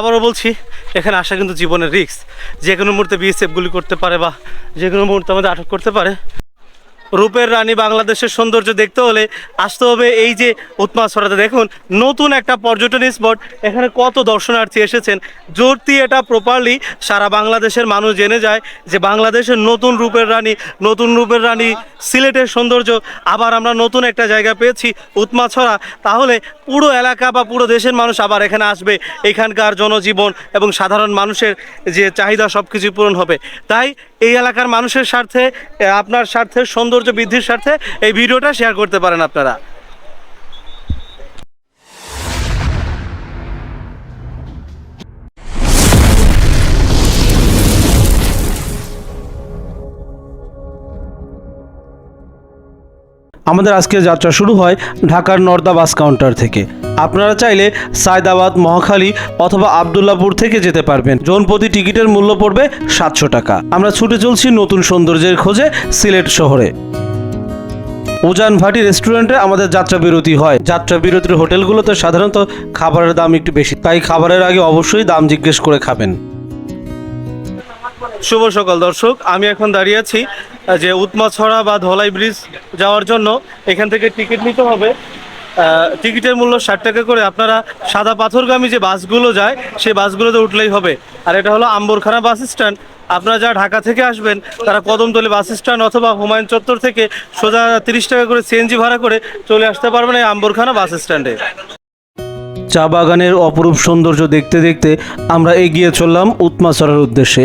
আবারও বলছি, এখানে আসা কিন্তু জীবনের রিক্স যে কোনো মুহূর্তে বিএসএফ গুলি করতে পারে বা যে কোনো মুহূর্তে আমাদের আটক করতে পারে। রূপের রানী বাংলাদেশের সৌন্দর্য দেখতে হলে আসতে হবে এই যে উৎমাছড়াতে দেখুন, নতুন একটা পর্যটন স্পট এখানে কত দর্শনার্থী এসেছেন। জোরতি এটা প্রপারলি সারা বাংলাদেশের মানুষ জেনে যায় যে বাংলাদেশের নতুন রূপের রানী, নতুন রূপের রানী সিলেটের সৌন্দর্য। আবার আমরা নতুন একটা জায়গা পেয়েছি উৎমাছড়া তাহলে পুরো এলাকা বা পুরো দেশের মানুষ আবার এখানে আসবে। এখানকার জনজীবন এবং সাধারণ মানুষের যে চাহিদা সব কিছুই পূরণ হবে। তাই এই এলাকার মানুষের স্বার্থে আপনার স্বার্থে, সৌন্দর্য বৃদ্ধির স্বার্থে এই ভিডিওটা শেয়ার করতে পারেন আপনারা। আমাদের আজকের যাত্রা শুরু হয় ঢাকার নর্দা বাস কাউন্টার থেকে। আপনারা চাইলে সায়দাবাদ, মহাখালী অথবা আবদুল্লাপুর থেকে যেতে পারবেন। জোনপ্রতি টিকিটের মূল্য পড়বে সাতশো টাকা। আমরা ছুটে চলছি নতুন সৌন্দর্যের খোঁজে সিলেট শহরে। উজান ভাটি রেস্টুরেন্টে আমাদের যাত্রা বিরতি হয়। যাত্রা বিরতির হোটেলগুলোতে সাধারণত খাবারের দাম একটু বেশি। তাই খাবারের আগে অবশ্যই দাম জিজ্ঞেস করে খাবেন। শুভ সকাল, দর্শক। আমি এখন দাঁড়িয়ে আছি যে উৎমাছড়া বা ধলাই ব্রিজ যাওয়ার জন্য। এখান থেকে টিকিট নিতে হবে। টিকিটের মূল্য ষাট টাকা করে। আপনারা সাদা পাথরগামী যে বাসগুলো যায়, সেই বাসগুলোতে উঠলেই হবে। আর এটা হলো আম্বরখানা বাস স্ট্যান্ড। আপনারা যারা ঢাকা থেকে আসবেন, তারা কদমতলী বাস স্ট্যান্ড অথবা হুমায়ুন চত্বর থেকে সোজা তিরিশ টাকা করে সিএনজি ভাড়া করে চলে আসতে পারবেন এই আম্বরখানা বাস স্ট্যান্ডে। চা বাগানের অপরূপ সৌন্দর্য দেখতে দেখতে আমরা এগিয়ে চললাম উৎমাচড়ার উদ্দেশ্যে।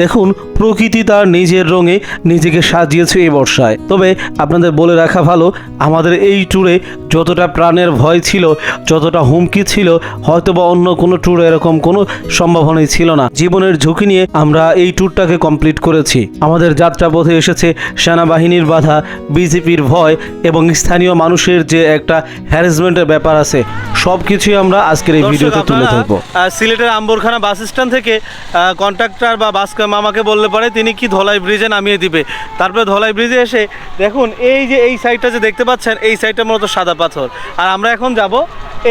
দেখুন প্রকৃতি তার নিজের রঙে নিজেকে সাজিয়েছে এই বর্ষায়। তবে আপনাদের বলে রাখা ভালো আমাদের এই ট্যুরে যতটা প্রাণের ভয় ছিল যতটা হুমকি ছিল হয়তো বা অন্য কোনো ট্যুর এরকম কোনো সম্ভাবনাই ছিল না। জীবনের ঝুঁকি নিয়ে আমরা এই ট্যুরটাকে কমপ্লিট করেছি। আমাদের যাত্রাপথে এসেছে সেনাবাহিনীর বাধা বিজেপির ভয় এবং স্থানীয় মানুষের যে একটা হ্যারাসমেন্টের ব্যাপার আছে সব কিছুই আমরা আজকের এই ভিডিওতে তুলে ধরবো। সিলেটের আম্বরখানা বাস স্ট্যান্ড থেকে কন্ট্রাক্টর বা বাস মামাকে বললে পরে, তিনি কি ধলাই ব্রিজে নামিয়ে দিবে? তারপরে ধলাই ব্রিজে এসে দেখুন, এই যে এই সাইডটা যে দেখতে পাচ্ছেন, এই সাইডটা মূলত সাদা পাথর। আর আমরা এখন যাব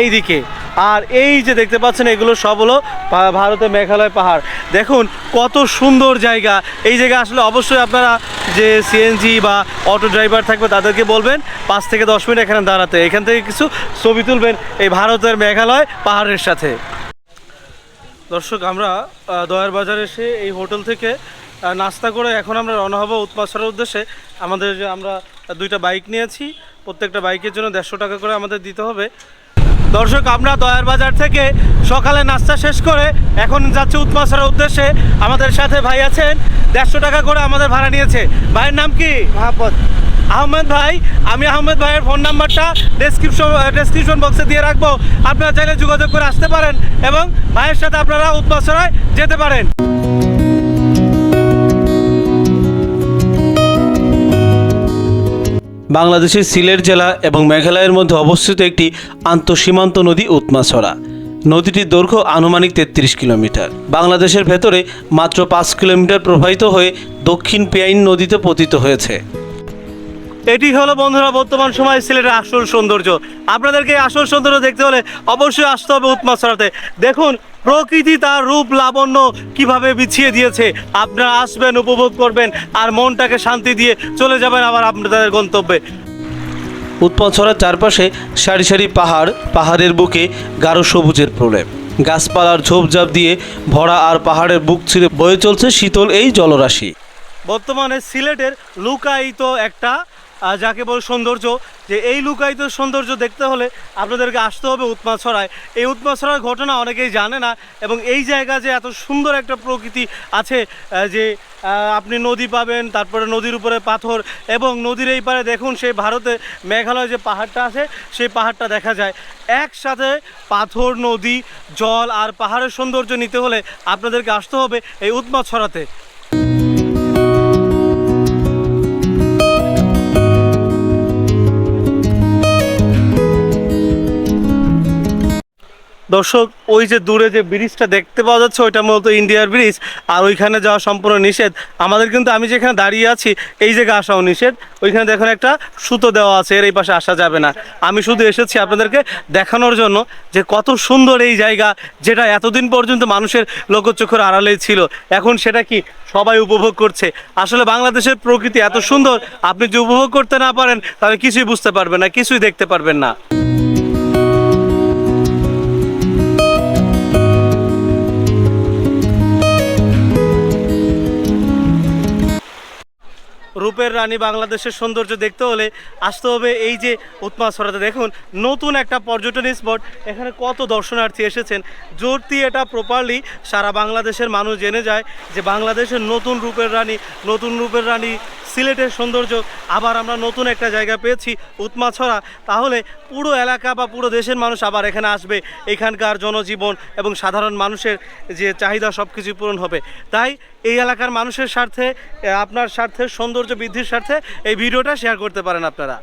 এই দিকে আর এই যে দেখতে পাচ্ছেন, এগুলো সব হলো ভারতের মেঘালয় পাহাড়। দেখুন, কত সুন্দর জায়গা। এই জায়গা আসলে অবশ্যই আপনারা যে সিএনজি বা অটো ড্রাইভার থাকবে, তাদেরকে বলবেন, পাঁচ থেকে দশ মিনিট এখানে দাঁড়াতে। এখান থেকে কিছু ছবি তুলবেন এই ভারতের মেঘালয় পাহাড়ের সাথে। দর্শক, আমরা দয়ার বাজার এসে এই হোটেল থেকে নাস্তা করে এখন আমরা রওনা হব উৎপাসরার উদ্দেশ্যে। আমাদের যে আমরা দুইটা বাইক নিয়েছি, প্রত্যেকটা বাইকের জন্য দেড়শো টাকা করে আমাদের দিতে হবে। দর্শক, আমরা দয়ার বাজার থেকে সকালে নাস্তা শেষ করে এখন যাচ্ছি উৎপাসরার উদ্দেশ্যে। আমাদের সাথে ভাই আছেন, দেড়শো টাকা করে আমাদের ভাড়া নিয়েছে। ভাইয়ের নাম কি? মহাপদ আহমেদ ভাই, আমি আহমেদ ভাইয়ের ফোন নাম্বারটা ডেসক্রিপশন ডেসক্রিপশন বক্সে দিয়ে রাখব। আপনারা চাইলে যোগাযোগ করে আসতে পারেন এবং ভাইয়ের সাথে আপনারা উৎপাসরায় যেতে পারেন। বাংলাদেশের সিলেট জেলা এবং মেঘালয়ের মধ্যে অবস্থিত একটি আন্তঃসীমান্ত নদী উৎমাছড়া। নদীটির দৈর্ঘ্য আনুমানিক তেত্রিশ কিলোমিটার। বাংলাদেশের ভেতরে মাত্র পাঁচ কিলোমিটার প্রবাহিত হয়ে দক্ষিণ পেয়াইন নদীতে পতিত হয়েছে। এটি হলো বন্ধুরা বর্তমান সময় সিলেটের আসল সৌন্দর্য। আপনাদেরকে আসল সৌন্দর্য দেখতে হলে অবশ্যই আসতে হবে উৎমাছড়াতে দেখুন প্রকৃতি তার রূপ লাবণ্য কীভাবে বিছিয়ে দিয়েছে। আপনারা আসবেন উপভোগ করবেন আর মনটাকে শান্তি দিয়ে চলে যাবেন আবার আপনাদের গন্তব্যে। উৎপলছড়ার চারপাশে সারি সারি পাহাড় পাহাড়ের বুকে গাঢ় সবুজের প্রলেপ। গাছপালার ঝোপঝাপ দিয়ে ভরা আর পাহাড়ের বুক ছিঁড়ে বয়ে চলছে শীতল এই জলরাশি। বর্তমানে সিলেটের লুকায়িত একটা যাকে বল সৌন্দর্য, যে এই লুকায়িত সৌন্দর্য দেখতে হলে আপনাদেরকে আসতে হবে উৎমাছড়ায়। এই উৎমাছড়ার ঘটনা অনেকেই জানে না এবং এই জায়গা যে এত সুন্দর একটা প্রকৃতি আছে যে আপনি নদী পাবেন, তারপরে নদীর উপরে পাথর এবং নদীর এই পারে দেখুন সেই ভারতে মেঘালয় যে পাহাড়টা আছে, সেই পাহাড়টা দেখা যায়। একসাথে পাথর, নদী, জল আর পাহাড়ের সৌন্দর্য নিতে হলে আপনাদেরকে আসতে হবে এই উৎমাছড়াতে। দর্শক, ওই যে দূরে যে ব্রিজটা দেখতে পাওয়া যাচ্ছে, ওইটা মূলত ইন্ডিয়ার ব্রিজ। আর ওইখানে যাওয়া সম্পূর্ণ নিষেধ। আমাদের কিন্তু, আমি যেখানে দাঁড়িয়ে আছি, এই জায়গায় আসাও নিষেধ। ওইখানে দেখুন একটা সুতো দেওয়া আছে, এর এই পাশে আসা যাবে না। আমি শুধু এসেছি আপনাদেরকে দেখানোর জন্য যে কত সুন্দর এই জায়গা, যেটা এতদিন পর্যন্ত মানুষের লোকচক্ষুর আড়ালেই ছিল। এখন সেটা কি সবাই উপভোগ করছে? আসলে বাংলাদেশের প্রকৃতি এত সুন্দর, আপনি যদি উপভোগ করতে না পারেন, তাহলে কিছুই বুঝতে পারবেন না, কিছুই দেখতে পারবেন না। রূপের রানী বাংলাদেশের সৌন্দর্য দেখতে হলে আসতে হবে এই যে উৎমাছড়াতে দেখুন, নতুন একটা পর্যটন স্পট এখানে কত দর্শনার্থী এসেছেন। জোরতি এটা প্রপারলি সারা বাংলাদেশের মানুষ জেনে যায় যে বাংলাদেশের নতুন রূপের রানী, নতুন রূপের রানী সিলেটের সৌন্দর্য। আবার আমরা নতুন একটা জায়গা পেয়েছি উৎমা উৎমাছড়া তাহলে পুরো এলাকা বা পুরো দেশের মানুষ আবার এখানে আসবে। এখানকার জনজীবন এবং সাধারণ মানুষের যে চাহিদা সব কিছু পূরণ হবে। তাই এই এলাকার মানুষের স্বার্থে আপনার স্বার্থে সৌন্দর্য বৃদ্ধির স্বার্থে এই ভিডিওটা শেয়ার করতে পারেন আপনারা।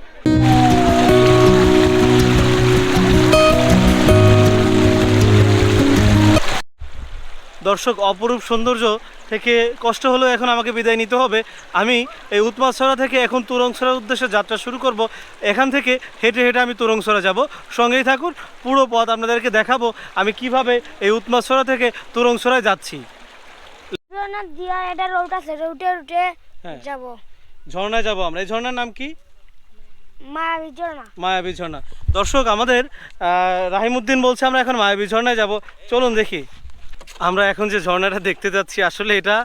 দর্শক অপরূপ সৌন্দর্য থেকে কষ্ট হলেও এখন আমাকে বিদায় নিতে হবে। আমি এই উৎমাছড়া থেকে এখন তুরংছড়ার উদ্দেশ্যে যাত্রা শুরু করব। এখান থেকে হেঁটে হেঁটে আমি তুরংছড়া যাব। সঙ্গেই থাকুন পুরো পথ আপনাদেরকে দেখাবো আমি কীভাবে এই উৎমাছড়া থেকে তুরংছড়ায় যাচ্ছি। দিয়া এটা রোড আছে রোডে। যাব। ঝর্ণায় যাব আমরা। এই ঝর্ণার নাম কি? মায়াবী ঝর্ণা। মায়াবী ঝর্ণা। দর্শক আমাদের রাহিমুদ্দিন বলছে আমরা এখন মায়াবী ঝর্ণায় যাব। চলুন দেখি। আমরা এখন যে ঝর্ণাটা দেখতে যাচ্ছি আসলে এটা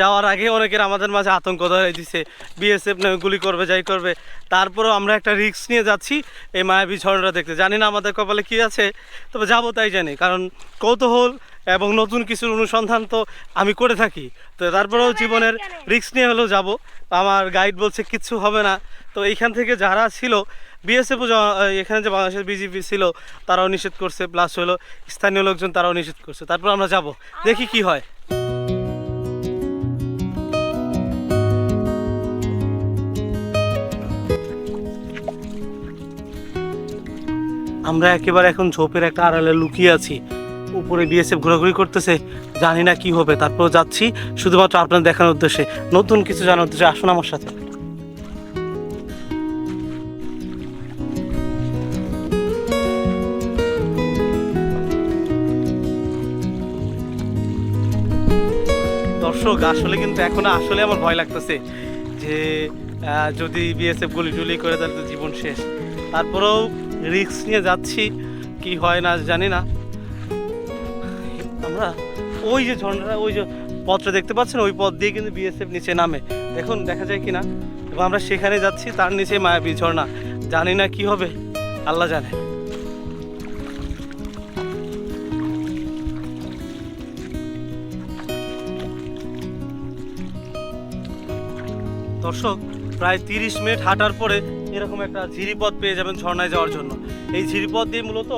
যাওয়ার আগে অনেকের আমাদের মাঝে আতঙ্ক ধরে দিছে। বিএসএফ গুলি করবে যাই করবে। তারপরেও আমরা একটা রিস্ক নিয়ে যাচ্ছি এই মায়াবী ঝর্ণাটা দেখতে। জানি না আমাদের কপালে কি আছে তবে যাব তাই জানি। কারণ কৌতূহল এবং নতুন কিছুর অনুসন্ধান তো আমি করে থাকি। তো তারপরেও জীবনের রিস্ক নিয়ে হলেও যাব। আমার গাইড বলছে কিচ্ছু হবে না। তো এইখান থেকে যারা ছিল বিএসএফও এখানে যে বাংলাদেশের বিজেপি ছিল তারাও নিষেধ করছে। প্লাস হলো স্থানীয় লোকজন তারাও নিষেধ করছে। তারপর আমরা যাব। দেখি কি হয়। আমরা একেবারে এখন ঝোপের একটা আড়ালে লুকিয়ে আছি। উপরে বিএসএফ ঘোরাঘুরি করতেছে, জানি না কি হবে। তারপর যাচ্ছি, শুধুমাত্র আপনার দেখানোর উদ্দেশ্যে। নতুন কিছু জানার উদ্দেশ্যে আসুন আমার সাথে। দর্শক, আসলে কিন্তু এখন আসলে আমার ভয় লাগতেছে যে যদি বিএসএফ গুলি টুলি করে তাহলে তো জীবন শেষ। তারপরেও রিস্ক নিয়ে যাচ্ছি, কি হয় না জানি না। ওই যে ঝর্ণাটা, ওই যে পথটা দেখতে পাচ্ছেন? ওই পথ দিয়ে কিন্তু বিএসএফ নিচে নামে। দেখুন, দেখা যায় কি না এবং আমরা সেখানে যাচ্ছি, তার নিচে মায়াবী ঝর্ণা। জানি না কি হবে, আল্লাহ জানে। দর্শক, প্রায় তিরিশ মিনিট হাঁটার পরে এরকম একটা ঝিরিপথ পেয়ে যাবেন ঝর্ণায় যাওয়ার জন্য। এই ঝিরিপথ দিয়ে মূলত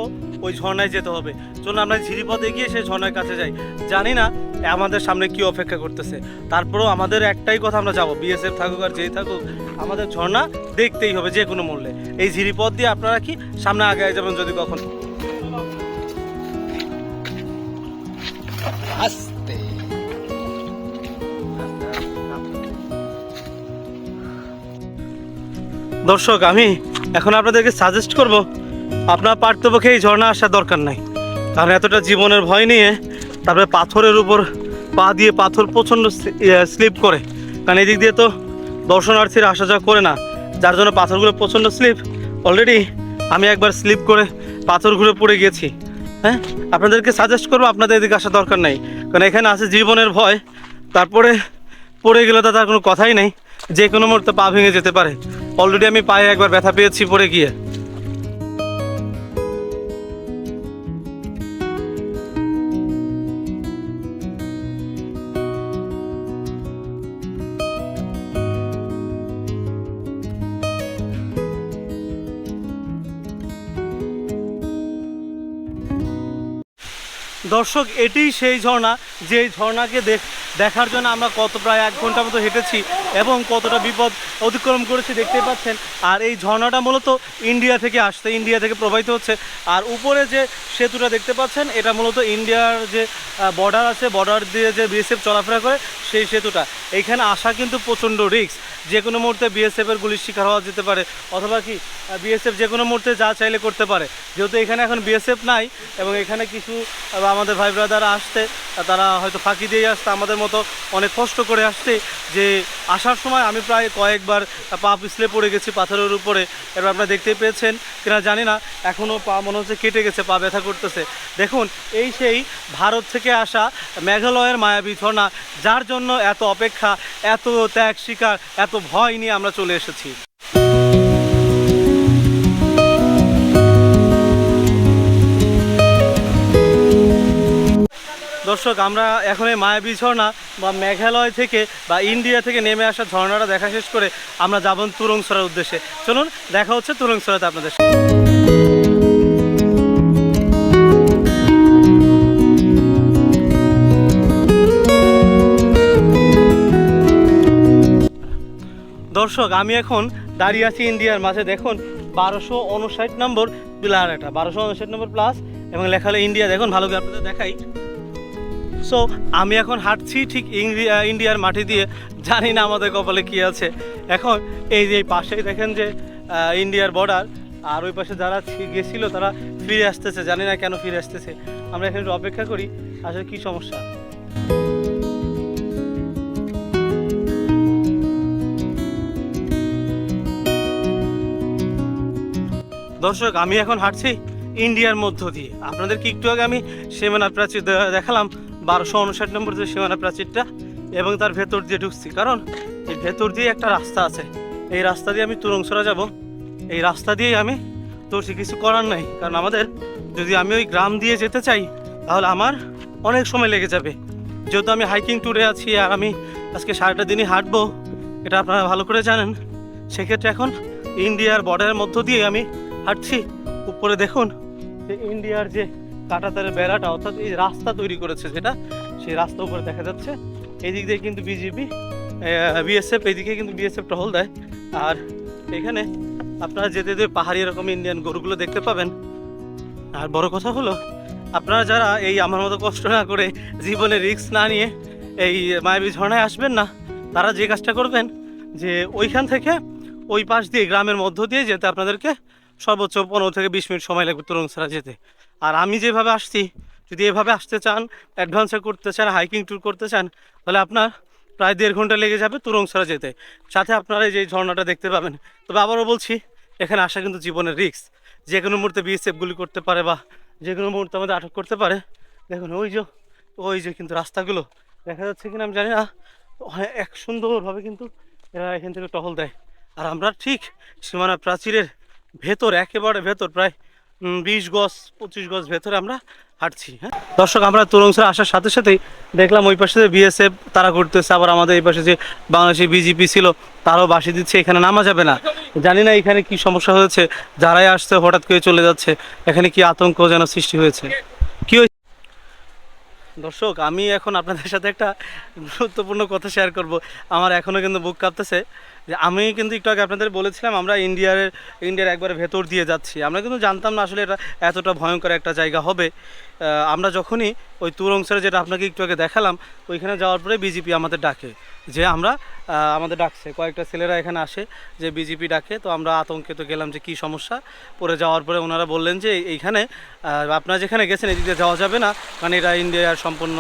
ওই ঝর্ণায় যেতে হবে। চলুন আমরা ঝিরিপথে গিয়ে সেই ঝর্ণার কাছে যাই। জানি না আমাদের সামনে কি অপেক্ষা করতেছে। তারপরেও আমাদের একটাই কথা আমরা যাব। বিএসএফ থাকুক আর যেই থাকুক আমাদের ঝর্ণা দেখতেই হবে যে কোনো মূল্যে। এই ঝিরিপথ দিয়ে আপনারা কি সামনে আগে যাবেন যদি কখন? দর্শক আমি এখন আপনাদেরকে সাজেস্ট করব আপনার পার্থপক্ষে এই ঝর্ণা আসার দরকার নাই। কারণ এতটা জীবনের ভয় নিয়ে তারপরে পাথরের উপর পা দিয়ে পাথর প্রচণ্ড স্লিপ করে। কারণ এদিক দিয়ে তো দর্শনার্থীরা আসা যাওয়া করে না। যার জন্য পাথরগুলো প্রচণ্ড স্লিপ। অলরেডি আমি একবার স্লিপ করে পাথর ঘুরে পড়ে গেছি। হ্যাঁ? আপনাদেরকে সাজেস্ট করব আপনাদের এদিকে আসার দরকার নাই। কারণ এখানে আছে জীবনের ভয়। তারপরে পড়ে গেলে তো তার কোনো কথাই নেই। যে কোনো মুহূর্তে পা ভেঙে যেতে পারে। অলরেডি আমি পায়ে একবার ব্যথা পেয়েছি পড়ে গিয়ে। দর্শক এটি সেই ঝর্ণা। যে ঝর্ণাকে দেখ দেখার জন্য আমরা কত প্রায় এক ঘণ্টা মতো হেঁটেছি এবং কতটা বিপদ অতিক্রম করেছি দেখতেই পাচ্ছেন। আর এই ঝর্ণাটা মূলত ইন্ডিয়া থেকে আসছে, ইন্ডিয়া থেকে প্রবাহিত হচ্ছে। আর উপরে যে সেতুটা দেখতে পাচ্ছেন, এটা মূলত ইন্ডিয়ার যে বর্ডার আছে বর্ডার দিয়ে যে বিএসএফ চলাফেরা করে সেই সেতুটা। এইখানে আসা কিন্তু প্রচণ্ড রিস্ক যে কোনো মুহূর্তে বিএসএফের গুলির শিকার হওয়া যেতে পারে, অথবা কি বিএসএফ যে কোনো মুহূর্তে যা চাইলে করতে পারে। যেহেতু এখানে এখন বিএসএফ নাই এবং এখানে কিছু আমাদের ভাই ব্রাদার আসতে তারা হয়তো ফাঁকি দিয়ে আসতে আমাদের মতো অনেক কষ্ট করে আসতে যে আসার সময় আমি প্রায় কয়েকবার পা পিছলে পড়ে গেছি পাথরের উপরে। এবার আপনারা দেখতেই পেয়েছেন কিনা জানি না এখনও পা মনে হচ্ছে কেটে গেছে, পা ব্যথা করতেছে। দেখুন, এই সেই ভারত থেকে আসা মেঘালয়ের মায়াবী ঝর্ণা, যার জন্য এত অপেক্ষা, এত ত্যাগ শিকার এত ভয় নিয়ে আমরা চলে এসেছি। দর্শক, আমরা এখন এই মায়াবী ঝর্ণা বা মেঘালয় থেকে বা ইন্ডিয়া থেকে নেমে আসা ঝর্ণাটা দেখা শেষ করে আমরা যাবন তুরংসরার উদ্দেশ্যে। চলুন, দেখা হচ্ছে তুরংসরাতে আপনাদের। দর্শক, আমি এখন দাঁড়িয়ে আছি ইন্ডিয়ার মাঝে। দেখুন, বারোশো উনষাট নম্বর পিলার একটা। বারোশো উনষাট নম্বর প্লাস এবং লেখা হলো ইন্ডিয়া। দেখুন, ভালো করে আপনাদের দেখাই। সো আমি এখন হাঁটছি ঠিক ইন্ডিয়ার মাটি দিয়ে। জানি না আমাদের কপালে কি আছে। এখন এই যে পাশেই দেখেন যে ইন্ডিয়ার বর্ডার আর ওই পাশে যারা গেছিল তারা ফিরে আসতেছে। জানি না কেন ফিরে আসতেছে। আমরা এখানে অপেক্ষা করি, আসলে কি সমস্যা? দর্শক, আমি এখন হাঁটছি ইন্ডিয়ার মধ্য দিয়ে। আপনাদেরকে একটু আগে আমি সীমানা প্রাচীর দেখালাম। বারোশো উনষাট নম্বর যে সীমানা প্রাচীরটা এবং তার ভেতর দিয়ে ঢুকছি। কারণ এই ভেতর দিয়ে একটা রাস্তা আছে। এই রাস্তা দিয়ে আমি তুরংসরা যাব। এই রাস্তা দিয়েই আমি তো সে কিছু করার নাই। কারণ আমাদের যদি আমি ওই গ্রাম দিয়ে যেতে চাই, তাহলে আমার অনেক সময় লেগে যাবে। যেহেতু আমি হাইকিং ট্যুরে আছি আর আমি আজকে সারাটা দিনই হাঁটবো, এটা আপনারা ভালো করে জানেন। সেক্ষেত্রে এখন ইন্ডিয়ার বর্ডারের মধ্য দিয়ে আমি হাঁটছি। উপরে দেখুন যে ইন্ডিয়ার যে কাটাতারের বেড়াটা অর্থাৎ এই রাস্তা তৈরি করেছে যেটা, সেই রাস্তা উপরে দেখা যাচ্ছে। এই দিক দিয়ে কিন্তু বিজেপি বিএসএফ এইদিকে কিন্তু বিএসএফ টহল দেয়। আর এখানে আপনারা যেতে যেতে পাহাড়ি এরকম ইন্ডিয়ান গরুগুলো দেখতে পাবেন। আর বড় কথা হলো, আপনারা যারা এই আমার মতো কষ্ট না করে জীবনে রিস্ক না নিয়ে এই মায়াবী ঝর্ণায় আসবেন না, তারা যে কাজটা করবেন, যে ওইখান থেকে ওই পাশ দিয়ে, গ্রামের মধ্য দিয়ে যেতে আপনাদেরকে সর্বোচ্চ পনেরো থেকে বিশ মিনিট সময় লাগবে তুরংসরা যেতে। আর আমি যেভাবে আসছি, যদি এভাবে আসতে চান অ্যাডভান্সে করতে চান হাইকিং ট্যুর করতে চান, তাহলে আপনার প্রায় দেড় ঘণ্টা লেগে যাবে তুরংসরা যেতে। সাথে আপনারা এই যে ঝর্ণাটা দেখতে পাবেন। তবে আবারও বলছি, এখানে আসা কিন্তু জীবনের রিস্ক যে কোনো মুহূর্তে বিএসএফ গুলি করতে পারে বা যে কোনো মুহূর্তে আমাদের আটক করতে পারে। দেখুন, ওই যে ওই যে কিন্তু রাস্তাগুলো। দেখা যাচ্ছে কিনা আমি জানি না। এক সুন্দরভাবে কিন্তু এরা এখান থেকে টহল দেয়। আর আমরা ঠিক সীমানা প্রাচীরের ভেতর, একেবারে ভেতর, প্রায় বিশ গজ, পঁচিশ গজ ভেতরে আমরা হাঁটছি হ্যাঁ? দর্শক, আমরা তুরংসরা আসার সাথে সাথেই দেখলাম ওই পাশে বিএসএফ, তারা করতেছে আবার আমাদের এই পাশে যে বাংলাদেশি বিজেপি ছিল, তারাও বাসি দিচ্ছে, এখানে নামা যাবে না। জানি না এখানে কি সমস্যা হয়েছে, যারাই আসছে হঠাৎ করে চলে যাচ্ছে, এখানে কি আতঙ্ক যেন সৃষ্টি হয়েছে? কি হয়েছে? দর্শক, আমি এখন আপনাদের সাথে একটা গুরুত্বপূর্ণ কথা শেয়ার করব। আমার এখনও কিন্তু বুক কাঁপতেছে। আমি কিন্তু একটু আগে আপনাদের বলেছিলাম, আমরা ইন্ডিয়ার ইন্ডিয়ার একবারে ভেতর দিয়ে যাচ্ছি। আমরা কিন্তু জানতাম না আসলে এটা এতটা ভয়ঙ্কর একটা জায়গা হবে। আমরা যখনই ওই তুরংসরে যেটা আপনাকে একটু আগে দেখালাম, ওইখানে যাওয়ার পরে বিজেপি আমাদের ডাকে। যে আমরা আমাদের ডাকছে। কয়েকটা ছেলেরা এখানে আসে যে বিজেপি ডাকে। তো আমরা আতঙ্কে তো গেলাম যে কি সমস্যা। পরে যাওয়ার পরে ওনারা বললেন যে এইখানে আপনারা যেখানে গেছেন এদিকে যাওয়া যাবে না। কারণ এটা ইন্ডিয়ার সম্পূর্ণ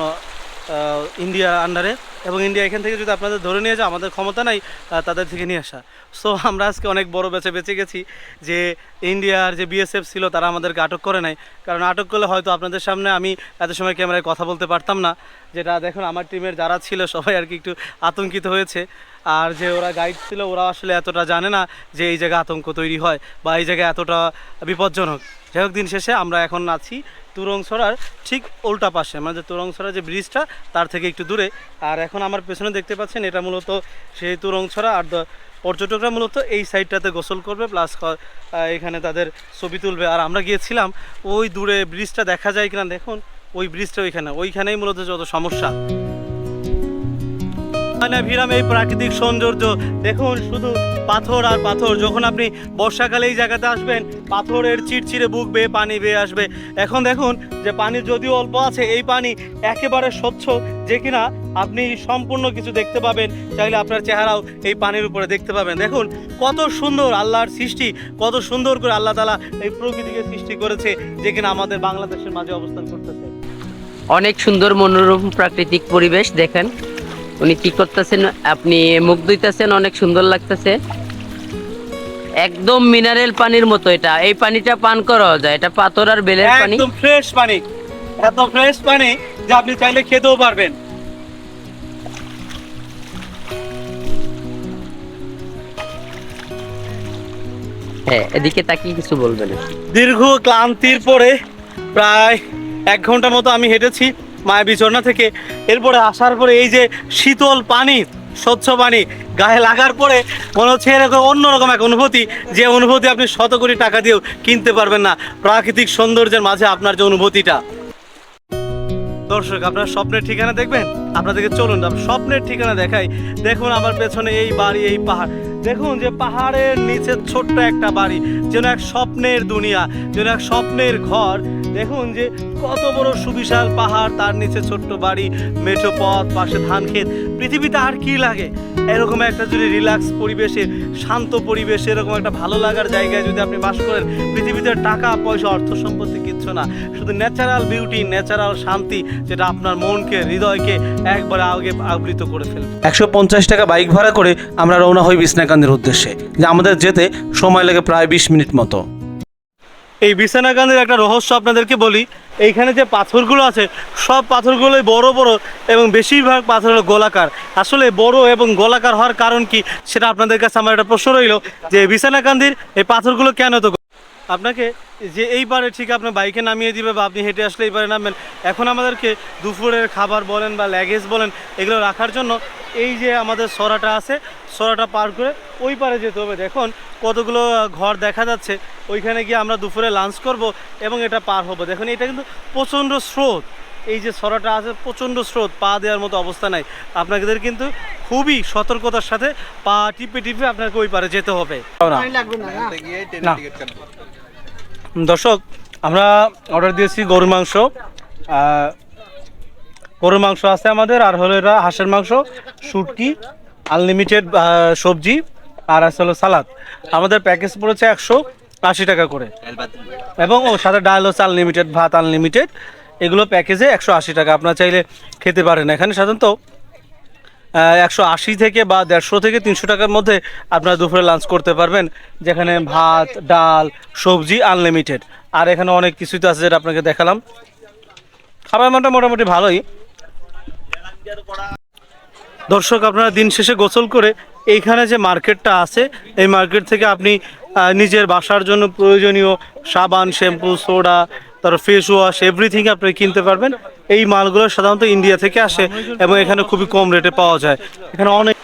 ইন্ডিয়া আন্ডারে এবং ইন্ডিয়া এখান থেকে যদি আপনাদের ধরে নিয়ে যায় আমাদের ক্ষমতা নাই তাদের থেকে নিয়ে আসা। সো আমরা আজকে অনেক বড় বেঁচে বেঁচে গেছি যে ইন্ডিয়ার যে বিএসএফ ছিল, তারা আমাদেরকে আটক করে নাই। কারণ আটক করলে হয়তো আপনাদের সামনে আমি এত সময় ক্যামেরায় কথা বলতে পারতাম না। যেটা দেখুন, আমার টিমের যারা ছিল, সবাই আর কি একটু আতঙ্কিত হয়েছে। আর যে ওরা গাইড ছিল, ওরা আসলে এতটা জানে না যে এই জায়গায় আতঙ্ক তৈরি হয় বা এই জায়গায় এতটা বিপজ্জনক। যাই হোক, দিন শেষে আমরা এখন আছি তুরংছড়ার ঠিক উল্টা পাশে মানে যে তুরংছড়া যে ব্রিজটা, তার থেকে একটু দূরে। আর এখন আমার পেছনে দেখতে পাচ্ছেন, এটা মূলত সেই তুরংসরা আর পর্যটকরা মূলত এই সাইডটাতে গোসল করবে, প্লাস এখানে তাদের ছবি তুলবে। আর আমরা গিয়েছিলাম, ওই দূরে ব্রিজটা দেখা যায় কিনা, দেখুন, ওই ব্রিজটা ওইখানে, ওইখানেই মূলত যত সমস্যা। মানে ভিরাম এই প্রাকৃতিক সৌন্দর্য। দেখুন, শুধু পাথর আর পাথর। যখন আপনি বর্ষাকালে এই জায়গাতে আসবেন, পাথরের চিড়চিড়ে বুক বেয়ে পানি বেয়ে আসবে। এখন দেখুন যে পানি যদিও অল্প আছে, এই পানি একেবারে স্বচ্ছ যে কিনা আপনি সম্পূর্ণ কিছু দেখতে পাবেন। চাইলে আপনার চেহারাও এই পানির উপরে দেখতে পাবেন। দেখুন, কত সুন্দর আল্লাহর সৃষ্টি, কত সুন্দর করে আল্লাহ তালা এই প্রকৃতিকে সৃষ্টি করেছে যে কিনা আমাদের বাংলাদেশের মাঝে অবস্থান করতেছে। অনেক সুন্দর মনোরম প্রাকৃতিক পরিবেশ, দেখেন। উনি কি করতেছেন? আপনি মুখ ধুইতেছেন অনেক সুন্দর লাগতেছে। একদম মিনারেল পানির মতো এটা। এই পানিটা পান করা যায় এটা পাথর আর বেলের পানি। একদম ফ্রেশ পানি। এত ফ্রেশ পানি যে আপনি চাইলে খেতেও পারবেন। হ্যাঁ এদিকে তাকিয়ে কিছু বলবেন। দীর্ঘ ক্লান্তির পরে প্রায় এক ঘণ্টা মতো আমি হেঁটেছি। মায়া বিচরণা থেকে। এরপরে আসার পরে এই যে শীতল পানি, স্বচ্ছ পানি গায়ে লাগার পরে মনে হচ্ছে এরকম অন্যরকম এক অনুভূতি, যে অনুভূতি আপনি শত কোটি টাকা দিয়েও কিনতে পারবেন না। প্রাকৃতিক সৌন্দর্যের মাঝে আপনার যে অনুভূতিটা। দর্শক, আপনার স্বপ্নের ঠিকানা দেখবেন? আপনাদেরকে চলুন স্বপ্নের ঠিকানা দেখাই। দেখুন আমার পেছনে এই বাড়ি, এই পাহাড়। দেখুন যে পাহাড়ের নিচে ছোট্ট একটা বাড়ি, যেন এক স্বপ্নের দুনিয়া, যেন এক স্বপ্নের ঘর। দেখুন যে কত বড় সুবিশাল পাহাড়, তার নিচে ছোট্ট বাড়ি, মেঠো পথ, পাশে ধান ক্ষেত পৃথিবীতে আর কি লাগে? এরকম একটা যদি রিল্যাক্স পরিবেশে, শান্ত পরিবেশে, এরকম একটা ভালো লাগার জায়গায় যদি আপনি বাস করেন, পৃথিবীতে টাকা, পয়সা, অর্থ সম্পত্তি কিচ্ছু না। শুধু ন্যাচারাল বিউটি ন্যাচারাল শান্তি, যেটা আপনার মনকে, হৃদয়কে একবারে আগে আবৃত করে ফেলবে। একশো পঞ্চাশ টাকা বাইক ভাড়া করে আমরা রওনা হই বিছনাকান্দির উদ্দেশ্যে। যে আমাদের যেতে সময় লাগে প্রায় বিশ মিনিট মতো। এই বিছানাকান্দির একটা রহস্য আপনাদেরকে বলি। এইখানে যে পাথরগুলো আছে, সব পাথরগুলোই বড় বড় এবং বেশিরভাগ পাথর হলো গোলাকার। আসলে বড় এবং গোলাকার হওয়ার কারণ কি সেটা আপনাদের কাছে আমার একটা প্রশ্ন রইল যে বিছানাকান্দির এই পাথরগুলো কেন তো আপনাকে যে এই পারে ঠিক আপনার বাইকে নামিয়ে দিবে বা আপনি হেঁটে আসলে এই পারে নামবেন। এখন আমাদেরকে দুপুরের খাবার বলেন বা ল্যাগেজ বলেন, এগুলো রাখার জন্য এই যে আমাদের সরাটা আছে সরাটা পার করে ওই পারে যেতে হবে। দেখুন কতগুলো ঘর দেখা যাচ্ছে ওইখানে গিয়ে আমরা দুপুরে লাঞ্চ করব এবং এটা পার হব। দেখুন এটা কিন্তু প্রচণ্ড স্রোত। এই যে সরাটা আছে প্রচণ্ড স্রোত পা দেওয়ার মতো অবস্থা নাই। আপনাদের কিন্তু খুবই সতর্কতার সাথে পা টিপে টিপে আপনাকে ওই পারে যেতে হবে। দর্শক আমরা অর্ডার দিয়েছি গরুর মাংস। গরুর মাংস আছে আমাদের, আর হলো এটা হাঁসের মাংস, শুটকি আনলিমিটেড সবজি, আর আছে হলো সালাদ। আমাদের প্যাকেজ পড়েছে একশো আশি টাকা করে। এবং ও সাথে ডাল হচ্ছে আনলিমিটেড ভাত আনলিমিটেড এগুলো প্যাকেজে একশো আশি টাকা। আপনার চাইলে খেতে পারেন এখানে সাধারণত একশো আশি থেকে বা দেড়শো থেকে তিনশো টাকার মধ্যে আপনারা দুপুরে লাঞ্চ করতে পারবেন, যেখানে ভাত, ডাল, সবজি আনলিমিটেড আর এখানে অনেক কিছুই তো আছে যেটা আপনাকে দেখালাম। খাবার মানটা মোটামুটি ভালোই। দর্শক, আপনারা দিন শেষে গোসল করে এইখানে যে মার্কেটটা আছে, এই মার্কেট থেকে আপনি নিজের বাসার জন্য প্রয়োজনীয় সাবান, শ্যাম্পু, সোডা তার ফেস ওয়াশ এভরিথিং আপনি কিনতে পারবেন। এই মালগুলো সাধারণত ইন্ডিয়া থেকে আসে এবং এখানে খুবই কম রেটে পাওয়া যায়। এখানে অনেক